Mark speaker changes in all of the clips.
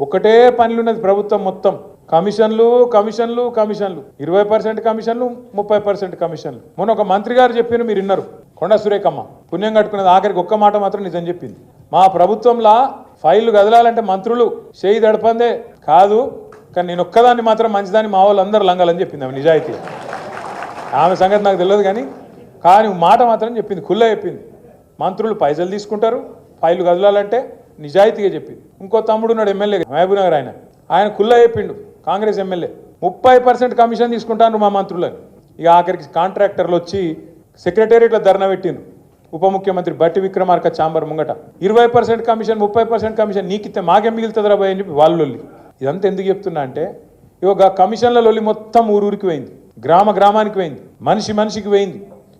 Speaker 1: ఒకటే పనులున్నది ప్రభుత్వం మొత్తం. కమిషన్లు కమిషన్లు కమిషన్లు. ఇరవై పర్సెంట్ కమిషన్లు ముప్పై పర్సెంట్ కమిషన్లు. మొన్న ఒక మంత్రి గారు చెప్పిన మీరు విన్నారు. కొండ సురేఖమ్మ పుణ్యం కట్టుకున్నది. ఆఖరికి ఒక్క మాట మాత్రం నిజం చెప్పింది. మా ప్రభుత్వంలో ఫైళ్ళు కదలాలంటే మంత్రులు చేయి దడపందే కాదు కానీ నేను ఒక్కదాన్ని మాత్రం మంచిదాన్ని మా వాళ్ళు అందరూ లంగాలని చెప్పింది ఆమె నిజాయితీ. ఆమె సంగతి నాకు తెలియదు కానీ కానీ మాట మాత్రం చెప్పింది కుల్ల చెప్పింది. మంత్రులు పైసలు తీసుకుంటారు ఫైళ్ళు కదలాలంటే నిజాయితీగా చెప్పింది. ఇంకో తమ్ముడు ఉన్నాడు ఎమ్మెల్యే. మహబూబ్ నగర్ ఆయన. ఆయన కుల్ల చెప్పిండు కాంగ్రెస్ ఎమ్మెల్యే. ముప్పై పర్సెంట్ కమిషన్ తీసుకుంటాను మా మంత్రులని. ఇక ఆఖరికి కాంట్రాక్టర్లు వచ్చి సెక్రటేరియట్లో ధర్నా పెట్టిండు ఉప ముఖ్యమంత్రి బట్టి విక్రమార్క చాంబర్ ముంగట. ఇరవై పర్సెంట్ కమిషన్ ముప్పై పర్సెంట్ కమిషన్ నీకిస్తే మాకేం మిగులుతుందిరా భయ్ అని చెప్పి వాళ్ళు ఇదంతా ఎందుకు చెప్తున్నా అంటే ఇక కమిషన్ల లొల్లి మొత్తం ఊరూరికి పోయింది. గ్రామ గ్రామానికి పోయింది. మనిషి మనిషికి పోయింది.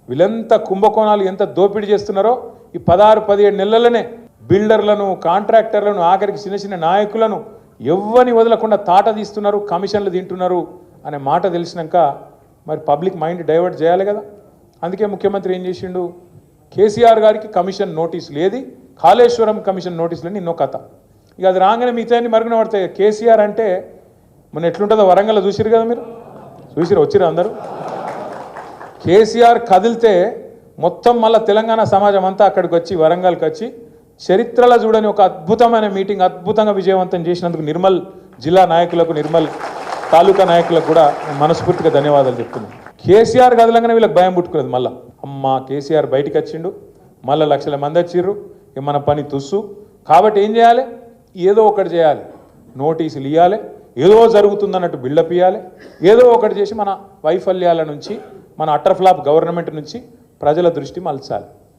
Speaker 1: వీళ్ళెంత కుంభకోణాలు ఎంత దోపిడీ చేస్తున్నారో ఈ పదహారు పదిహేడు నెలలనే బిల్డర్లను కాంట్రాక్టర్లను ఆఖరికి చిన్న చిన్న నాయకులను ఎవ్వని వదలకుండా తాట తీస్తున్నారు కమిషన్లు తింటున్నారు అనే మాట తెలిసినాక మరి పబ్లిక్ మైండ్ డైవర్ట్ చేయాలి కదా. అందుకే ముఖ్యమంత్రి ఏం చేసిండు? కేసీఆర్ గారికి కమిషన్ నోటీసులు. ఏది? కాళేశ్వరం కమిషన్ నోటీసులు ఎన్నో కథ. ఇక అది రాగానే మిగతాన్ని మరుగున పడతాయి కేసీఆర్ అంటే మొన్న ఎట్లుంటుందో వరంగల్ చూసిరు కదా మీరు? చూసిరు వచ్చిరు అందరూ? కేసీఆర్ కదిలితే మొత్తం మళ్ళీ తెలంగాణ సమాజం అంతా అక్కడికి వచ్చి వరంగల్కి వచ్చి చరిత్రలో చూడని ఒక అద్భుతమైన మీటింగ్ అద్భుతంగా విజయవంతం చేసినందుకు నిర్మల్ జిల్లా నాయకులకు నిర్మల్ తాలూకా నాయకులకు కూడా మనస్ఫూర్తిగా ధన్యవాదాలు చెప్తున్నాను. కేసీఆర్ కదలంగానే వీళ్ళకి భయం పుట్టుకున్నది మళ్ళీ. అమ్మ కేసీఆర్ బయటికి వచ్చిండు మళ్ళీ లక్షల మంది వచ్చిర్రు మన పని తుస్సు. కాబట్టి ఏం చేయాలి? ఏదో ఒకటి చేయాలి. నోటీసులు ఇవ్వాలి ఏదో జరుగుతుందన్నట్టు బిల్డప్ ఇవ్వాలి ఏదో ఒకటి చేసి మన వైఫల్యాల నుంచి మన అటర్ఫ్లాప్ గవర్నమెంట్ నుంచి ప్రజల దృష్టి మలచాలి.